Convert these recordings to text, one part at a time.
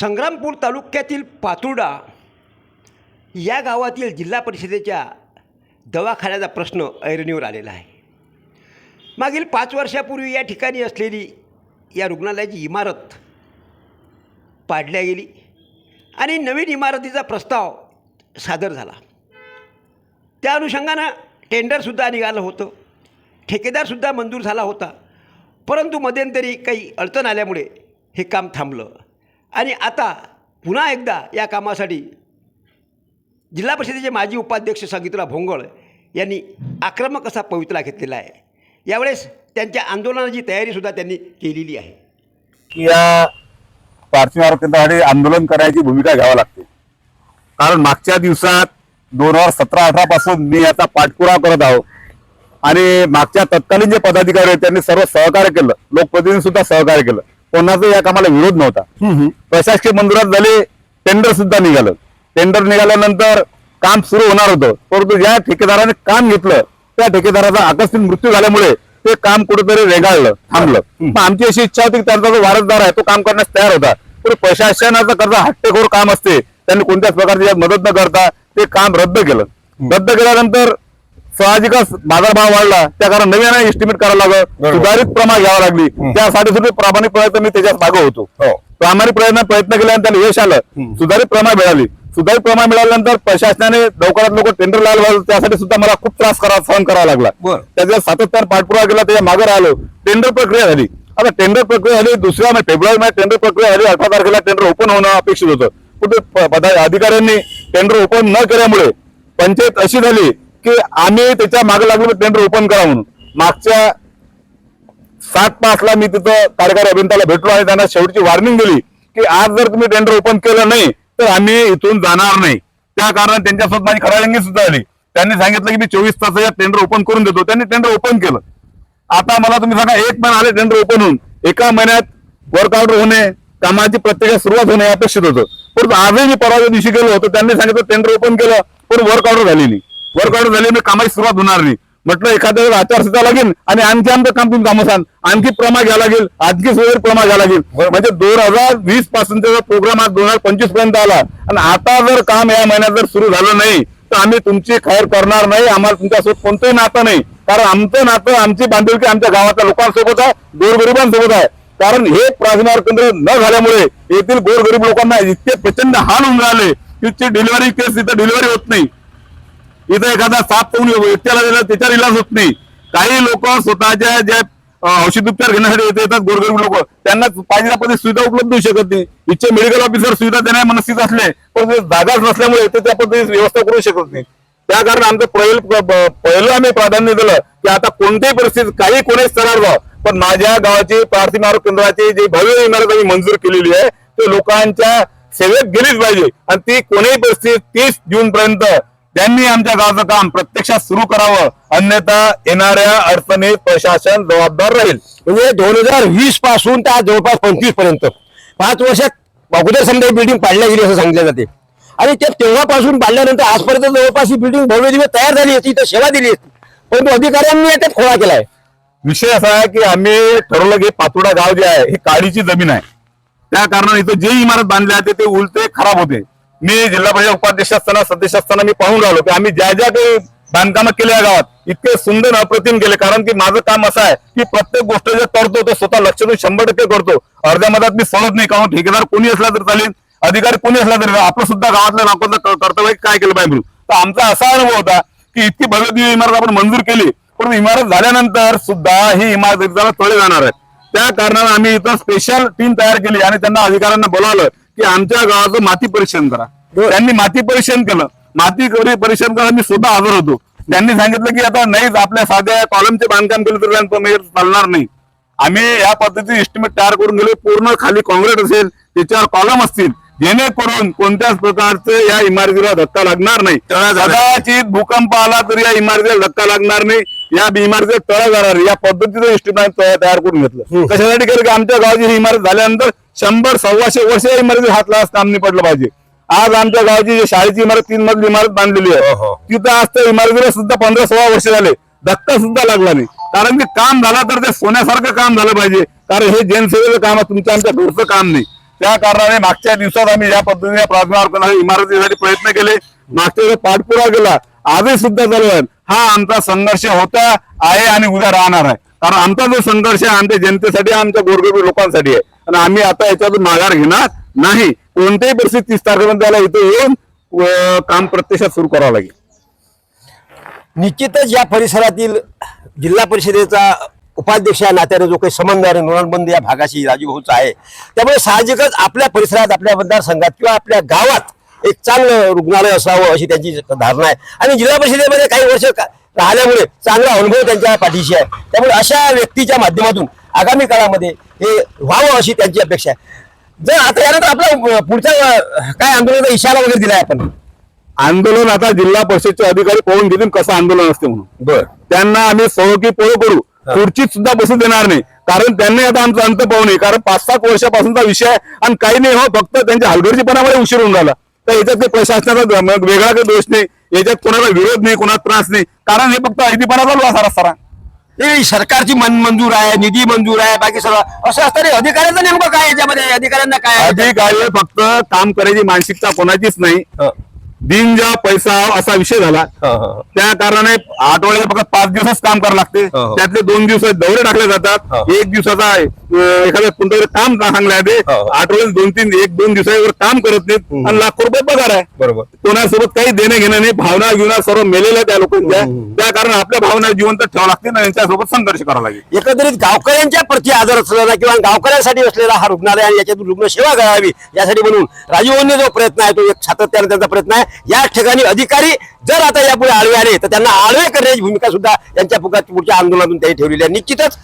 संग्रामपूर तालुक्यातील पातुर्डा या गावातील जिल्हा परिषदेच्या दवाखान्याचा प्रश्न ऐरणीवर आलेला आहे. मागील पाच वर्षापूर्वी या ठिकाणी असलेली या रुग्णालयाची इमारत पाडल्या गेली आणि नवीन इमारतीचा प्रस्ताव सादर झाला. त्या अनुषंगानं टेंडरसुद्धा निघालं होतं. ठेकेदारसुद्धा मंजूर झाला होता. परंतु मध्यंतरी काही अडचण आल्यामुळे हे काम थांबलं. आणि आता पुन्हा एकदा या कामासाठी जिल्हा परिषदेचे माजी उपाध्यक्ष संगीतराव भोंगळ यांनी आक्रमक असा पवित्रा घेतलेला आहे. यावेळेस त्यांच्या आंदोलनाची तयारीसुद्धा त्यांनी केलेली आहे. या पार्थिव आरोग्यासाठी आंदोलन करायची भूमिका घ्यावी लागते. कारण मागच्या दिवसात दोन हजार सतरा अठरा पासून मी याचा पाठपुरावा करत आहो. आणि मागच्या तत्कालीन जे पदाधिकारी आहेत त्यांनी सर्व सहकार्य केलं. लोकप्रतिनिधी सुद्धा सहकार्य केलं. कोणाचा या कामाला विरोध नव्हता. प्रशासकीय मंजुरात झाले टेंडर सुद्धा निघालं. टेंडर निघाल्यानंतर काम सुरू होणार होतं. परंतु ज्या ठेकेदाराने काम घेतलं त्या ठेकेदाराचा आकस्मिक मृत्यू झाल्यामुळे ते काम कुठेतरी रेगाळलं थांबलं. मग आमची अशी इच्छा होती की त्यांचा जो वारसदार आहे तो काम करण्यास तयार होता. पण प्रशासनाचं कर्ज हट्टेखोर काम असते. त्यांनी कोणत्याच प्रकारची मदत न करता ते काम रद्द केलं. रद्द केल्यानंतर साहजिकच बाजारभाव वाढला. त्या कारण नवीन एस्टिमेट करावं लागलं. सुधारित प्रमाण घ्यावा लागली. त्यासाठी सुद्धा प्रामाणिक प्रयत्न मी त्याच्यात मागं होतो. हो. प्रामाणिक प्रयत्न प्रयत्न केल्यानंतर त्याला यश आलं. सुधारित प्रमाण मिळाली. सुधारित प्रमाण मिळाल्यानंतर प्रशासनाने लवकरात लवकर टेंडर लावलं. त्यासाठी सुद्धा मला खूप त्रास करा सहन करावा लागला. त्याच्या सातत्याने पाठपुरावा केला त्याच्यामागे राहिलो. टेंडर प्रक्रिया झाली. आता टेंडर प्रक्रिया झाली दुसऱ्या महिन्यात फेब्रुवारी महिन्यात टेंडर प्रक्रिया झाली. अठरा तारखेला टेंडर ओपन होणं अपेक्षित होतं. कुठे अधिकाऱ्यांनी टेंडर ओपन न केल्यामुळे पंचायत अशी झाली की आम्ही त्याच्यामागे लागलो टेंडर ओपन करा म्हणून. मागच्या सात पाच मी तिथं कार्यकारी अभियंताला भेटलो आणि त्यांना शेवटची वॉर्निंग दिली की आज जर तुम्ही टेंडर ओपन केलं नाही तर आम्ही इथून जाणार नाही. त्या कारणाने त्यांच्यासोबत माझी खराळंगी सुद्धा आली. त्यांनी सांगितलं की मी चोवीस तासाच्या टेंडर ओपन करून देतो. त्यांनी टेंडर ओपन केलं. आता मला तुम्ही सांगा एक महिना आले टेंडर ओपन होऊन. एका महिन्यात वर्क ऑर्डर होणे कामाची प्रत्येक सुरुवात होणे अपेक्षित होतं. परंतु आजही मी परवाच्या दिवशी गेलो होतो त्यांनी सांगितलं टेंडर ओपन केलं पण वर्क ऑर्डर झाली नाही वर्क ऑर्डर झाली नाही कामाची सुरुवात होणार नाही. म्हटलं एखाद्या वेळेस आचारसंहिता लागेल आणि आणखी आमचं काम तुम्ही कामं सांग आणखी प्रमा घ्यावा लागेल आणखी सुधारित प्रमा घ्यावा लागेल. म्हणजे दोन हजार वीस पासूनचा प्रोग्राम आज दोन हजार पंचवीसपर्यंत आला. आणि आता जर काम या महिन्यात जर सुरू झालं नाही तर आम्ही तुमची खैर करणार नाही आम्हाला तुमच्यासोबत कोणतंही नातं नाही. कारण आमचं नातं आमची बांधिलकी आमच्या गावातल्या लोकांसोबत आहे गोरगरिबांसोबत आहे. कारण हे प्राथमिक केंद्र न झाल्यामुळे येथील गोरगरीब लोकांना इतके प्रचंड हाल होऊन राहिले की डिलिव्हरी केस इथं डिलिव्हरी होत नाही. इथं एखादा साप पाहून व्यक्तीला दिला त्याच्यावर इलाज होत नाही. काही लोक स्वतःच्या ज्या औषध उपचार घेण्यासाठी येत येतात गोरगरीब लोक. त्यांना पाहिजे पद्धती सुविधा उपलब्ध होऊ शकत नाही. इच्छे मेडिकल ऑफिसर सुविधा देण्या मनस्थित असले पण जागाच नसल्यामुळे ते त्या पद्धतीची व्यवस्था करू शकत नाही. त्या कारण आमचं पहिलं पहिलं आम्ही प्राधान्य दिलं की आता कोणत्याही परिस्थितीत काही कोणी स्तरावर जाव पण माझ्या गावाची प्राथमिक आरोग्य केंद्राची जी भव्य इमारत आम्ही मंजूर केलेली आहे ते लोकांच्या सेवेत गेलीच पाहिजे. आणि ती कोणीही परिस्थितीत तीस जून पर्यंत त्यांनी आमच्या गावाचं काम प्रत्यक्षात सुरू करावं. अन्यथा येणाऱ्या अडचणीत प्रशासन जबाबदार राहील. म्हणजे दोन हजार वीसपासून आज जवळपास पंचवीसपर्यंत. पाच वर्षात अगोदर समजा बिल्डिंग पाडल्या गेली असं सांगितलं जाते. आणि ते तेव्हापासून पाडल्यानंतर आजपर्यंत जवळपास ही बिल्डिंग भव्य दिवस तयार झाली असती तर सेवा दिली असती. परंतु अधिकाऱ्यांनी याच्यात खोळा केलाय. विषय असा आहे की आम्ही ठरवलं की पातोडा गाव जे आहे ही काडीची जमीन आहे. त्या कारणाने इथं जे इमारत बांधली आहे ते उलटे खराब होते. मी जिल्हा परिषद उपाध्यक्ष असताना सदस्य असताना मी पाहून राहिलो की आम्ही ज्या ज्या काही बांधकामं केल्या या गावात इतके सुंदर अप्रतिम केले. कारण की माझं काम असं आहे की प्रत्येक गोष्ट जे करतो तो स्वतः लक्ष देऊन शंभर टक्के करतो. अर्ध्या मधात मी सोडत नाही कारण ठेकेदार कोणी असला तर चालेल अधिकारी कोणी असला तरी आपण सुद्धा गावातल्या लोकांचं कर्तव्य काय केलं पाहिजे म्हणून. तर आमचा असा अनुभव होता की इतकी भव्य इमारत आपण मंजूर केली पण इमारत झाल्यानंतर सुद्धा ही इमारत एकदा तळे जाणार आहे. त्या कारणाने आम्ही इथं स्पेशल टीम तयार केली आणि त्यांना अधिकाऱ्यांना बोलावलं की आमच्या गावाचं माती परीक्षण करा. त्यांनी माती परीक्षण केलं. माती परीक्षण करा मी स्वतः हजर होतो. त्यांनी सांगितलं की आता नाहीच आपल्या साध्या कॉलमचे बांधकाम केलं तर त्यांचं म्हणजे चालणार नाही. आम्ही या पद्धतीने एस्टिमेट तयार करून गेलो. पूर्ण खाली कॉन्क्रीट असेल त्याच्यावर कॉलम असतील. जेणेकरून कोणत्याच प्रकारचे या इमारतीला धक्का लागणार नाही. कदाचित भूकंप आला तर या इमारतीला धक्का लागणार नाही. या इमारतीला तळ जाणार. या पद्धतीचं एस्टिमेट तयार करून घेतलं. कशासाठी? केलं की आमच्या गावाची ही इमारत झाल्यानंतर शंभर सव्वाशे वर्ष या इमारती हात लावायचं काम नाही पडलं पाहिजे. आज आमच्या गावाची जी शाळेची इमारत तीन मजली इमारत बांधलेली आहे. हो, हो. तिथं आज त्या इमारतीला सुद्धा पंधरा सोळा वर्ष झाले. धक्का सुद्धा लागला नाही. कारण की काम झाला तर ते सोन्यासारखं काम झालं पाहिजे. कारण हे जनसेवेचं काम आहे तुमच्या आमच्या घरचं काम नाही. त्या कारणाने मागच्या दिवसात आम्ही या पद्धतीने प्रार्थना अर्पण इमारतीसाठी प्रयत्न केले. मागच्या वेळेस पाठपुरावा केला. आजही सुद्धा चालू आहे. हा आमचा संघर्ष होता आहे आणि उद्या राहणार आहे. कारण आमचा जो संघर्ष आहे आमच्या जनतेसाठी आमच्या गोरगरीब लोकांसाठी आहे. आणि आम्ही आता याच्यातून माघार घेणार नाही. कोणत्याही परिस्थिती तीस तारखेपर्यंत त्याला इथे येऊन काम प्रत्यक्षात सुरू करावं लागेल. निश्चितच या परिसरातील जिल्हा परिषदेचा उपाध्यक्ष या नात्याने जो काही संबंध आहे नोरणबंद या भागाशी राजूभाऊचा आहे त्यामुळे साहजिकच आपल्या परिसरात आपल्या मतदारसंघात किंवा आपल्या गावात एक चांगलं रुग्णालय असावं अशी त्यांची धारणा आहे. आणि जिल्हा परिषदेमध्ये काही वर्ष का- राहिल्यामुळे चांगला अनुभव त्यांच्या पाठीशी आहे. त्यामुळे अशा व्यक्तीच्या माध्यमातून आगामी काळामध्ये हे व्हावं अशी त्यांची अपेक्षा आहे. जर आता यानंतर आपला अं, पुढचा अं, काय आंदोलनाचा इशारा वगैरे दिलाय आपण? आंदोलन आता जिल्हा परिषदचे अधिकारी पाहून घेतील कसं आंदोलन असते म्हणून. बर. त्यांना आम्ही सहकी पळू करू. खुर्चीत सुद्धा बसू देणार नाही. कारण त्यांनी आता आमचा अंत पाहू नये. कारण पाच सात वर्षापासूनचा विषय आहे आणि काही नाही हो फक्त त्यांच्या हलगर्जीपणामुळे उशीर होऊन झाला तर याच्यात काही प्रशासनाचा वेगळा काही दोष नाही. याच्यात कोणाला विरोध नाही कोणाला त्रास नाही. कारण हे फक्त अहितीपणा चालू आहे सारा सारा. हे सरकारची मन मंजूर आहे निधी मंजूर आहे बाकी सगळं. असं असताना अधिकाऱ्यांचं नेमकं काय याच्यामध्ये? अधिकाऱ्यांना काय? अधिकारी फक्त काम करायची मानसिकता कोणाचीच नाही. दिन जा पैसा असा विषय झाला. त्या कारणाने आठवड्याला फक्त पाच दिवसच काम करावं लागते. त्यातले दोन दिवस दौरे टाकले जातात. एक दिवसाचा एखाद्या कोणतं काम सांगले आहे ते हो. आठवड्यात दोन तीन एक दोन दिवसावर काम करत नाहीत आणि लाखो रुपये पगार आहे. बरोबर. कोणासोबत काही देणं घेणं नाही भावना गिवना सर्व मेलेल्या त्या लोकांच्या. त्या कारण आपल्या भावना जिवंत ठेवावं लागते ना यांच्यासोबत संघर्ष करावा लागेल. एकंदरीत गावकऱ्यांच्या प्रती आदर असलेला किंवा गावकऱ्यांसाठी असलेला हा रुग्णालय आणि याच्यातून रुग्णसेवा करावी यासाठी म्हणून राजीवने जो प्रयत्न आहे तो एक सातत्याने त्यांचा प्रयत्न आहे. या ठिकाणी अधिकारी जर आता यापुढे आळवे आले तर त्यांना आळवे करण्याची भूमिका सुद्धा त्यांच्या पुढच्या आंदोलनातून त्यांनी ठेवलेली आहे. निश्चितच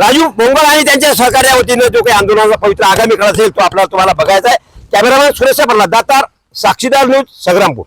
राजू पोंगळ आणि त्यांच्या सहकार्या वतीनं जो काही आंदोलनाचा पवित्र आगामी काळ असेल तो आपल्याला तुम्हाला बघायचा आहे. कॅमेरामॅन सुरेश प्रल्हाद दातार साक्षीदार न्यूज संग्रामपूर.